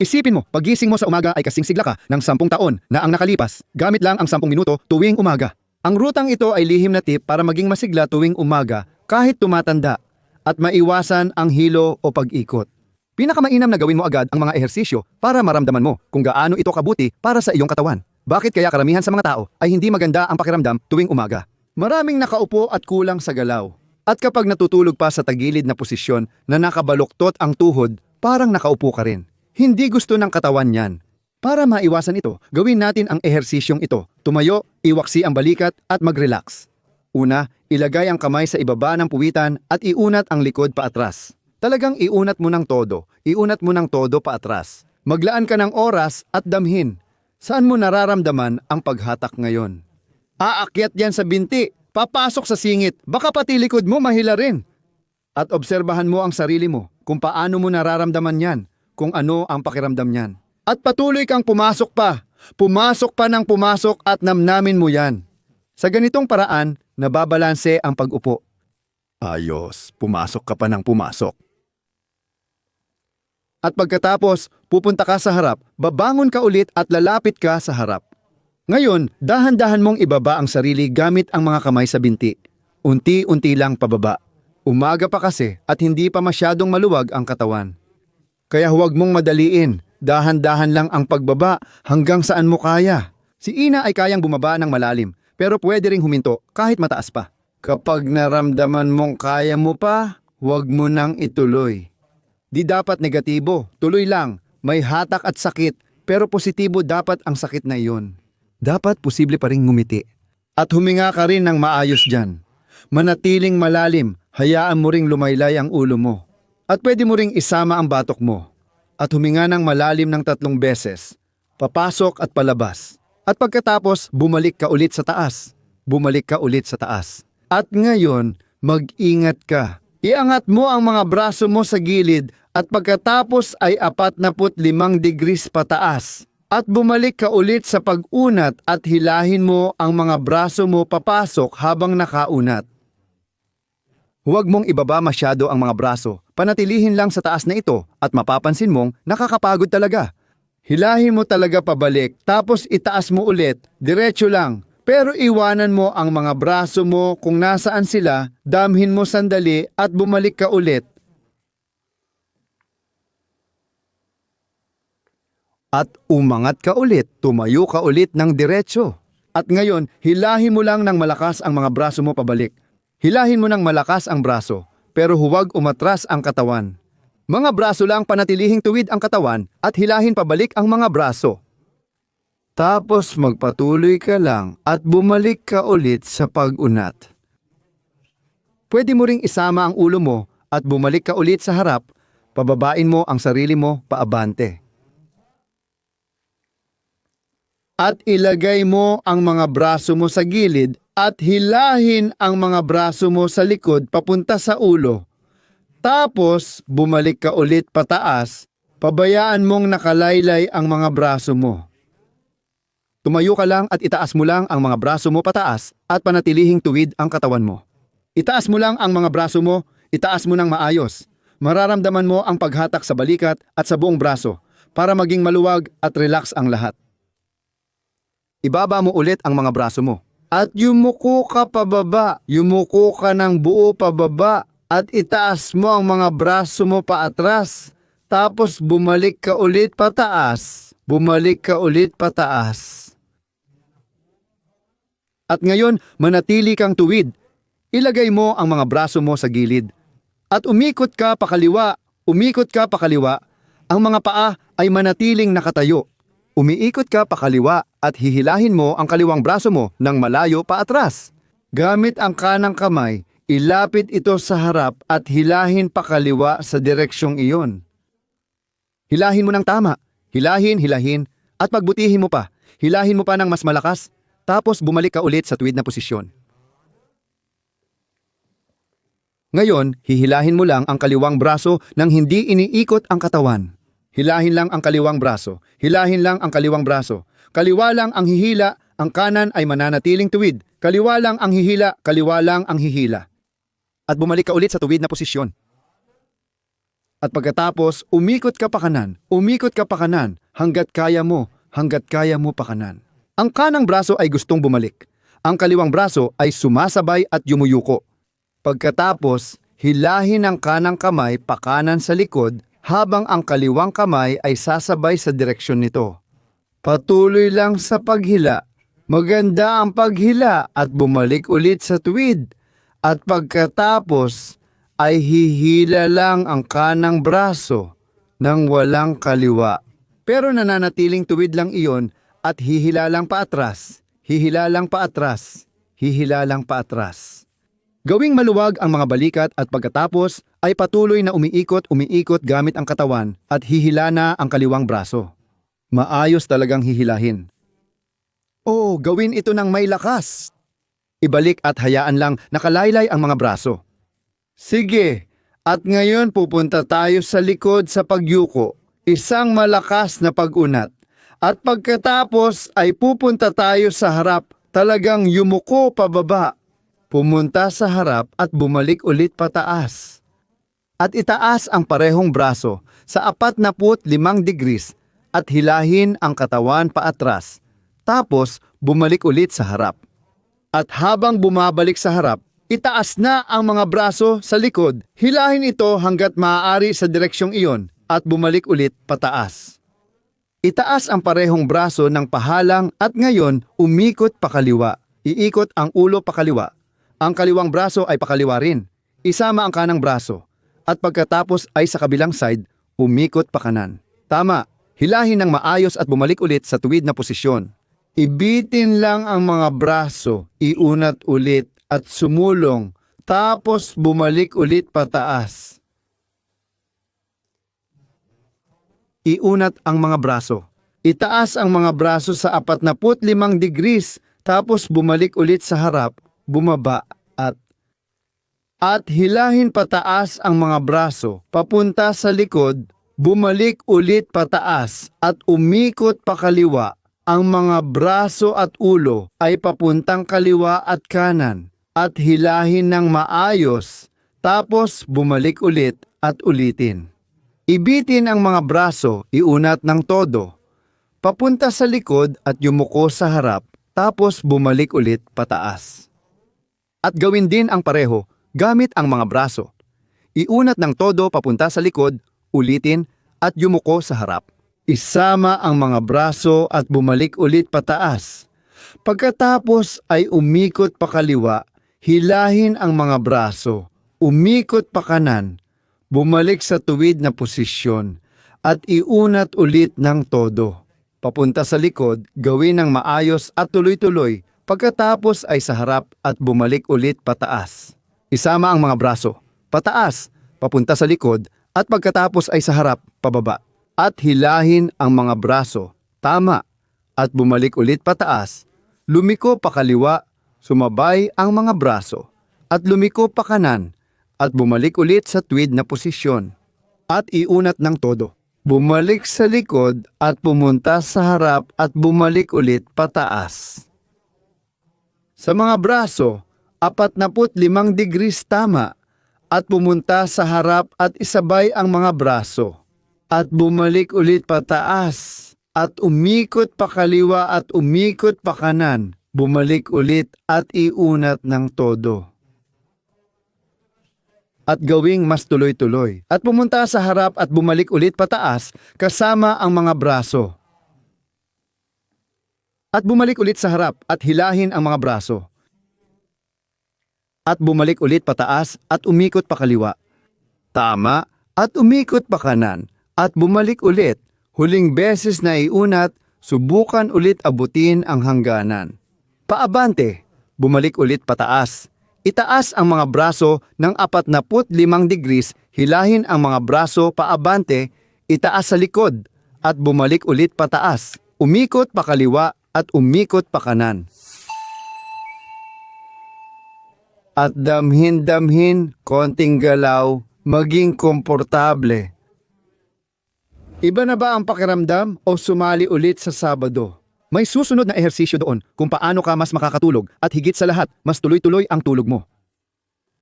Isipin mo, pagising mo sa umaga ay kasing sigla ka ng sampung taon na ang nakalipas, gamit lang ang sampung minuto tuwing umaga. Ang rutang ito ay lihim na tip para maging masigla tuwing umaga kahit tumatanda at maiwasan ang hilo o pag-ikot. Pinakamainam na gawin mo agad ang mga ehersisyo para maramdaman mo kung gaano ito kabuti para sa iyong katawan. Bakit kaya karamihan sa mga tao ay hindi maganda ang pakiramdam tuwing umaga? Maraming nakaupo at kulang sa galaw. At kapag natutulog pa sa tagilid na posisyon na nakabaluktot ang tuhod, parang nakaupo ka rin. Hindi gusto ng katawan yan. Para maiwasan ito, gawin natin ang ehersisyong ito. Tumayo, iwaksi ang balikat at mag-relax. Una, ilagay ang kamay sa ibaba ng puwitan at iunat ang likod pa atras. Talagang iunat mo ng todo. Iunat mo ng todo pa atras. Maglaan ka ng oras at damhin. Saan mo nararamdaman ang paghatak ngayon? Aakyat yan sa binti. Papasok sa singit. Baka pati likod mo mahila rin. At obserbahan mo ang sarili mo kung paano mo nararamdaman yan, kung ano ang pakiramdam niyan. At patuloy kang pumasok pa. Pumasok pa ng pumasok at namnamin mo yan. Sa ganitong paraan, nababalanse ang pag-upo. Ayos, pumasok ka pa ng pumasok. At pagkatapos, pupunta ka sa harap, babangon ka ulit at lalapit ka sa harap. Ngayon, dahan-dahan mong ibaba ang sarili gamit ang mga kamay sa binti. Unti-unti lang pababa. Umaga pa kasi at hindi pa masyadong maluwag ang katawan. Kaya huwag mong madaliin, dahan-dahan lang ang pagbaba hanggang saan mo kaya. Si Ina ay kayang bumaba ng malalim, pero pwede ring huminto kahit mataas pa. Kapag naramdaman mong kaya mo pa, huwag mo nang ituloy. Di dapat negatibo, tuloy lang. May hatak at sakit, pero positibo dapat ang sakit na iyon. Dapat posible pa rin ngumiti. At huminga ka rin ng maayos dyan. Manatiling malalim, hayaan mo ring lumaylay ang ulo mo. At pwede mo ring isama ang batok mo. At huminga ng malalim ng tatlong beses. Papasok at palabas. At pagkatapos, bumalik ka ulit sa taas. Bumalik ka ulit sa taas. At ngayon, mag-ingat ka. Iangat mo ang mga braso mo sa gilid at pagkatapos ay 45 degrees pataas. At bumalik ka ulit sa pag-unat at hilahin mo ang mga braso mo papasok habang nakaunat. Huwag mong ibaba masyado ang mga braso. Panatilihin lang sa taas na ito at mapapansin mong nakakapagod talaga. Hilahin mo talaga pabalik tapos itaas mo ulit, diretso lang. Pero iwanan mo ang mga braso mo kung nasaan sila, damhin mo sandali at bumalik ka ulit. At umangat ka ulit, tumayo ka ulit ng diretso. At ngayon, hilahin mo lang ng malakas ang mga braso mo pabalik. Hilahin mo ng malakas ang braso, pero huwag umatras ang katawan. Mga braso lang panatilihing tuwid ang katawan at hilahin pabalik ang mga braso. Tapos magpatuloy ka lang at bumalik ka ulit sa pag-unat. Pwede mo ring isama ang ulo mo at bumalik ka ulit sa harap, pababain mo ang sarili mo paabante. At ilagay mo ang mga braso mo sa gilid at hilahin ang mga braso mo sa likod papunta sa ulo. Tapos, bumalik ka ulit pataas, pabayaan mong nakalaylay ang mga braso mo. Tumayo ka lang at itaas mo lang ang mga braso mo pataas at panatilihing tuwid ang katawan mo. Itaas mo lang ang mga braso mo, itaas mo ng maayos. Mararamdaman mo ang paghatak sa balikat at sa buong braso para maging maluwag at relax ang lahat. Ibaba mo ulit ang mga braso mo. At yumuko ka pababa, yumuko ka ng buo pababa at itaas mo ang mga braso mo paatras. Tapos bumalik ka ulit pataas, bumalik ka ulit pataas. At ngayon, manatili kang tuwid. Ilagay mo ang mga braso mo sa gilid. At umikot ka pakaliwa, umikot ka pakaliwa. Ang mga paa ay manatiling nakatayo. Umiikot ka pakaliwa at hihilahin mo ang kaliwang braso mo ng malayo paatras. Gamit ang kanang kamay, ilapit ito sa harap at hilahin pakaliwa sa direksyong iyon. Hilahin mo ng tama. Hilahin, hilahin, at pagbutihin mo pa. Hilahin mo pa ng mas malakas, tapos bumalik ka ulit sa tuwid na posisyon. Ngayon, hihilahin mo lang ang kaliwang braso nang hindi iniikot ang katawan. Hilahin lang ang kaliwang braso. Hilahin lang ang kaliwang braso. Kaliwa lang ang hihila, ang kanan ay mananatiling tuwid. Kaliwa lang ang hihila, kaliwa lang ang hihila. At bumalik ka ulit sa tuwid na posisyon. At pagkatapos, umikot ka pa kanan, umikot ka pa kanan, hanggat kaya mo, hanggat kaya mo pa kanan. Ang kanang braso ay gustong bumalik. Ang kaliwang braso ay sumasabay at yumuyuko. Pagkatapos, hilahin ang kanang kamay pakanan sa likod habang ang kaliwang kamay ay sasabay sa direksyon nito. Patuloy lang sa paghila. Maganda ang paghila at bumalik ulit sa tuwid. At pagkatapos ay hihila lang ang kanang braso ng walang kaliwa. Pero nananatiling tuwid lang iyon at hihila lang paatras, hihila lang paatras, hihila lang paatras. Gawing maluwag ang mga balikat at pagkatapos ay patuloy na umiikot-umiikot gamit ang katawan at hihila na ang kaliwang braso. Maayos talagang hihilahin. Oh, gawin ito ng may lakas. Ibalik at hayaan lang nakalaylay ang mga braso. Sige, at ngayon pupunta tayo sa likod sa pagyuko, isang malakas na pag-unat. At pagkatapos ay pupunta tayo sa harap, talagang yumuko pababa. Pumunta sa harap at bumalik ulit pataas. At itaas ang parehong braso sa 45 degrees at hilahin ang katawan paatras. Tapos bumalik ulit sa harap. At habang bumabalik sa harap, itaas na ang mga braso sa likod. Hilahin ito hanggat maaari sa direksyong iyon at bumalik ulit pataas. Itaas ang parehong braso ng pahalang at ngayon umikot pakaliwa. Iikot ang ulo pakaliwa. Ang kaliwang braso ay pakaliwa rin. Isama ang kanang braso. At pagkatapos ay sa kabilang side, umikot pa kanan. Tama, hilahin ng maayos at bumalik ulit sa tuwid na posisyon. Ibitin lang ang mga braso, iunat ulit at sumulong, tapos bumalik ulit pataas. Iunat ang mga braso. Itaas ang mga braso sa 45 degrees, tapos bumalik ulit sa harap, bumaba at at hilahin pataas ang mga braso papunta sa likod, bumalik ulit pataas at umikot pakaliwa. Ang mga braso at ulo ay papuntang kaliwa at kanan at hilahin ng maayos tapos bumalik ulit at ulitin. Ibitin ang mga braso, iunat ng todo. Papunta sa likod at yumuko sa harap tapos bumalik ulit pataas. At gawin din ang pareho gamit ang mga braso. Iunat ng todo papunta sa likod, ulitin at yumuko sa harap. Isama ang mga braso at bumalik ulit pataas. Pagkatapos ay umikot pa kaliwa, hilahin ang mga braso, umikot pa kanan, bumalik sa tuwid na posisyon, at iunat ulit ng todo. Papunta sa likod, gawin ng maayos at tuloy-tuloy, pagkatapos ay sa harap at bumalik ulit pataas. Isama ang mga braso, pataas, papunta sa likod, at pagkatapos ay sa harap, pababa. At hilahin ang mga braso, tama, at bumalik ulit pataas. Lumiko pa kaliwa, sumabay ang mga braso, at lumiko pa kanan, at bumalik ulit sa tuwid na posisyon. At iunat ng todo. Bumalik sa likod at pumunta sa harap at bumalik ulit pataas. Sa mga braso, 45 degrees tama at pumunta sa harap at isabay ang mga braso at bumalik ulit pataas at umikot pa kaliwa at umikot pa kanan, bumalik ulit at iunat ng todo. At gawing mas tuloy-tuloy. At pumunta sa harap at bumalik ulit pataas kasama ang mga braso. At bumalik ulit sa harap at hilahin ang mga braso. At bumalik ulit pataas at umikot pa kaliwa. Tama at umikot pa kanan at bumalik ulit. Huling beses na iunat, subukan ulit abutin ang hangganan. Paabante, bumalik ulit pataas. Itaas ang mga braso ng 45 degrees, hilahin ang mga braso paabante, itaas sa likod, at bumalik ulit pataas. Umikot pa kaliwa at umikot pa kanan. At damhin-damhin, konting galaw, maging komportable. Iba na ba ang pakiramdam o sumali ulit sa Sabado? May susunod na ehersisyo doon kung paano ka mas makakatulog at higit sa lahat, mas tuloy-tuloy ang tulog mo.